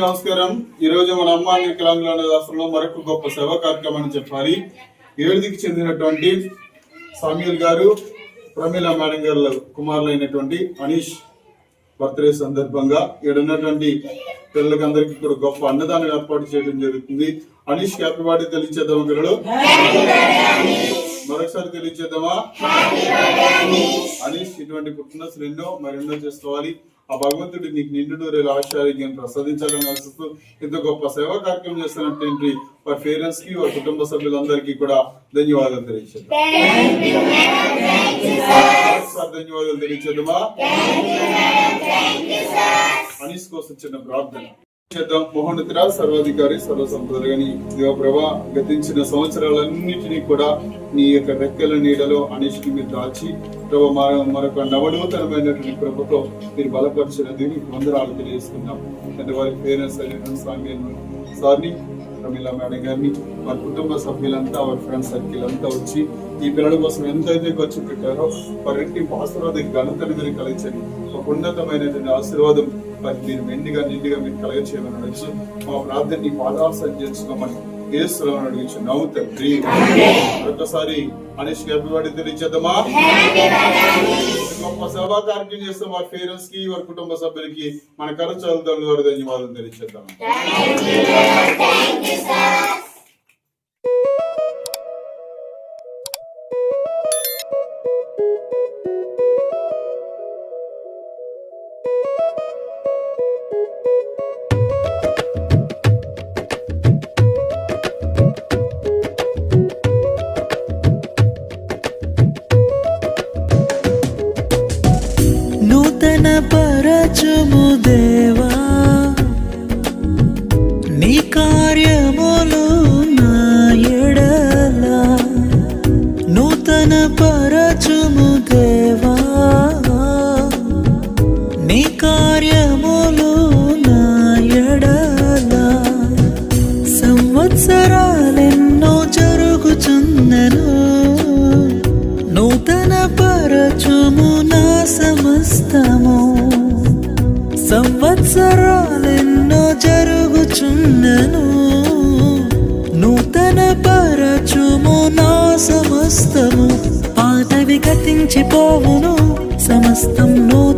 నమస్కారం. ఈ రోజు మన అమ్మ వికలాంగుల అనే రాష్ట్రంలో మరొక గొప్ప సేవా కార్యక్రమాన్ని చెప్పాలి. ఏడుదికి చెందినటువంటి సామ్యుల్ గారు ప్రమీల మేడం గారు కుమారులైనటువంటి అనీష్ బర్త్డే సందర్భంగా ఇక్కడ ఉన్నటువంటి పిల్లలకి అందరికీ కూడా గొప్ప అన్నదానం ఏర్పాటు చేయడం జరుగుతుంది. అనీష్ హ్యాపీ బర్త్డే తెలియచేద్దామా పిల్లలు? మరొకసారి తెలియచేద్దామా? అనీష్ ఇటువంటి పుట్టినరోజులు ఎన్నో మరెన్నో చేసుకోవాలి. ఆ భగవంతుడు నీకు నిండు ఆశ్చర్యం ప్రసాదించాలని ఆశిస్తూ ఇంత గొప్ప సేవా కార్యక్రమం చేస్తున్నటువంటి వారి పేరెంట్స్కి వారి కుటుంబ సభ్యులందరికీ కూడా ధన్యవాదాలు తెలియచేద్దాం ధన్యవాదాలు తెలియచేద్దామా అనీస్ కోసం చిన్న ప్రార్థన. చేద్దాం. మహోన్నతిరా సర్వాధికారి సర్వ సంపదలని దేవప్రభ గతించిన సంవత్సరాలన్నింటినీ కూడా నీ యొక్క రెక్కల నీడలో అనీష్కి మీరు దాచి ప్రభా మరొక నవనూతనమైనటువంటి ప్రభుత్వం మీరు బలపరిచిన మీకు వందరాలు తెలియజేస్తున్నాం. అంటే వారి పేరెంట్స్ అయిన స్వామి సార్ని ప్రమీల మేడం గారిని వారి కుటుంబ సభ్యులంతా వారి ఫ్రెండ్ సర్కిల్ అంతా వచ్చి ఈ పిల్లల కోసం ఎంతైతే ఖర్చు పెట్టారో వారింటి ఆశీర్వాదం ఘనతను మీరు కలిగించండి. ఒక ఉన్నతమైనటువంటి ఆశీర్వాదం మరి మీరు మెండిగా నిండిగా మీరు కలగ చేయమని మా ప్రార్థన నీ పాదాలు సంచరించుకోమని ఏసులను అడిగించు. నవ్వు తండ్రి ఒక్కసారి అనేష్ బర్త్డే తెలియచేద్దామా గొప్ప కార్యక్రమం చేస్తాం వారి పేరెంట్స్కి వారి కుటుంబ సభ్యులకి మన కరచాలతో వారి ధన్యవాదాలు తెలియచేద్దాం సమస్తము సంవత్సరాలెన్నో జరుగుచున్నను. నూతన పరచుము నా సమస్తము. పాతవి గతించిపోవును సమస్తం నూతన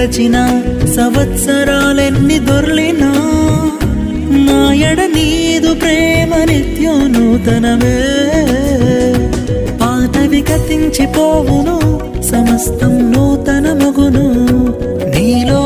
గడచిన సంవత్సరాలెన్ని దొర్లినా నాయడ నీదు ప్రేమ నిత్యం నూతనమే పాతవి గతించిపోవును సమస్తం నూతన మగును నీలో